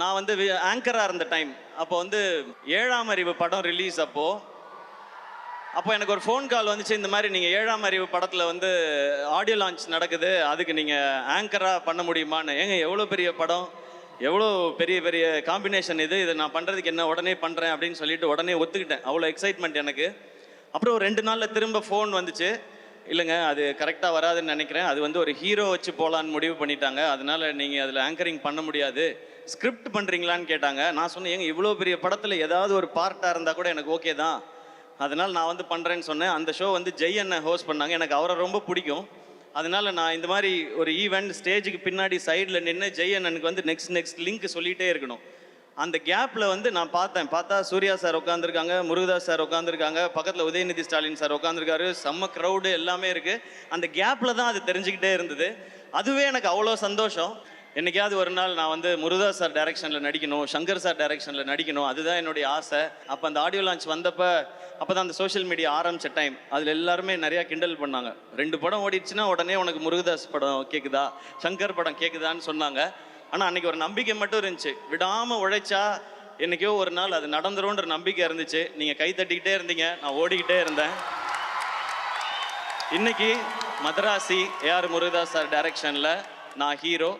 நான் வந்து ஆங்கராக இருந்த டைம் அப்போ வந்து ஏழாம் அறிவு படம் ரிலீஸ் அப்போது அப்போ எனக்கு ஒரு ஃபோன் கால் வந்துச்சு. இந்த மாதிரி நீங்கள் ஏழாம் அறிவு படத்தில் வந்து ஆடியோ லான்ச் நடக்குது. அதுக்கு நீங்கள் ஆங்கராக பண்ண முடியுமான்னு. ஏங்க எவ்வளோ பெரிய படம்? எவ்வளோ பெரிய பெரிய காம்பினேஷன் இது? இதை நான் பண்ணுறதுக்கு என்ன உடனே பண்ணுறேன் அப்படின்னு சொல்லிட்டு உடனே ஒத்துக்கிட்டேன். அவ்வளோ எக்ஸைட்மெண்ட் எனக்கு. அப்புறம் ஒரு ரெண்டு நாளில் திரும்ப ஃபோன் வந்துச்சு. இல்லைங்க அது கரெக்டாக வராதுன்னு நினைக்கிறேன். அது வந்து ஒரு ஹீரோ வச்சு போகலான்னு முடிவு பண்ணிட்டாங்க. அதனால நீங்கள் அதில் ஆங்கரிங் பண்ண முடியாது. ஸ்கிரிப்ட் பண்ணுறீங்களான்னு கேட்டாங்க. நான் சொன்னேன் ஏங்க இவ்வளோ பெரிய படத்தில் ஏதாவது ஒரு பார்ட்டாக இருந்தால் கூட எனக்கு ஓகே தான். அதனால் நான் வந்து பண்ணுறேன்னு சொன்னேன். அந்த ஷோ வந்து ஜெய் அண்ணன் ஹோஸ்ட் பண்ணாங்க. எனக்கு அவரை ரொம்ப பிடிக்கும். அதனால நான் இந்த மாதிரி ஒரு ஈவெண்ட் ஸ்டேஜுக்கு பின்னாடி சைடில் நின்று ஜெய் அண்ணனுக்கு வந்து நெக்ஸ்ட் நெக்ஸ்ட் லிங்க் சொல்லிகிட்டே இருக்கணும். அந்த கேப்பில் வந்து நான் பார்த்தேன். பார்த்தா சூர்யா சார் உட்காந்துருக்காங்க முருகதாஸ் சார் உட்காந்துருக்காங்க பக்கத்தில் உதயநிதி ஸ்டாலின் சார் உட்காந்துருக்காரு செம்ம க்ரௌடு எல்லாமே இருக்குது அந்த கேப்பில் தான் அது தெரிஞ்சுக்கிட்டே இருந்தது. அதுவே எனக்கு அவ்வளோ சந்தோஷம். என்னைக்காவது ஒரு நாள் நான் வந்து முருகதாஸ் சார் டைரக்ஷனில் நடிக்கணும் சங்கர் சார் டைரக்ஷனில் நடிக்கணும் அதுதான் என்னுடைய ஆசை. அப்போ அந்த ஆடியோ லான்ச் வந்தப்போ அப்போ தான் அந்த சோஷியல் மீடியா ஆரம்பித்த டைம் அதில் எல்லாருமே நிறையா கிண்டல் பண்ணாங்க. ரெண்டு படம் ஓடிடுச்சுன்னா உடனே உனக்கு முருகதாஸ் படம் கேட்குதா சங்கர் படம் கேட்குதான்னு சொன்னாங்க. ஆனால் அன்றைக்கி ஒரு நம்பிக்கை மட்டும் இருந்துச்சு. விடாமல் உழைச்சா என்னைக்கோ ஒரு நாள் அது நடந்துரும்ன்ற நம்பிக்கை இருந்துச்சு. நீங்கள் கை தட்டிக்கிட்டே இருந்தீங்க. நான் ஓடிக்கிட்டே இருந்தேன். இன்னைக்கு மதராசி ஏஆர் முருகதாஸ் சார் டைரக்ஷனில் நான் ஹீரோ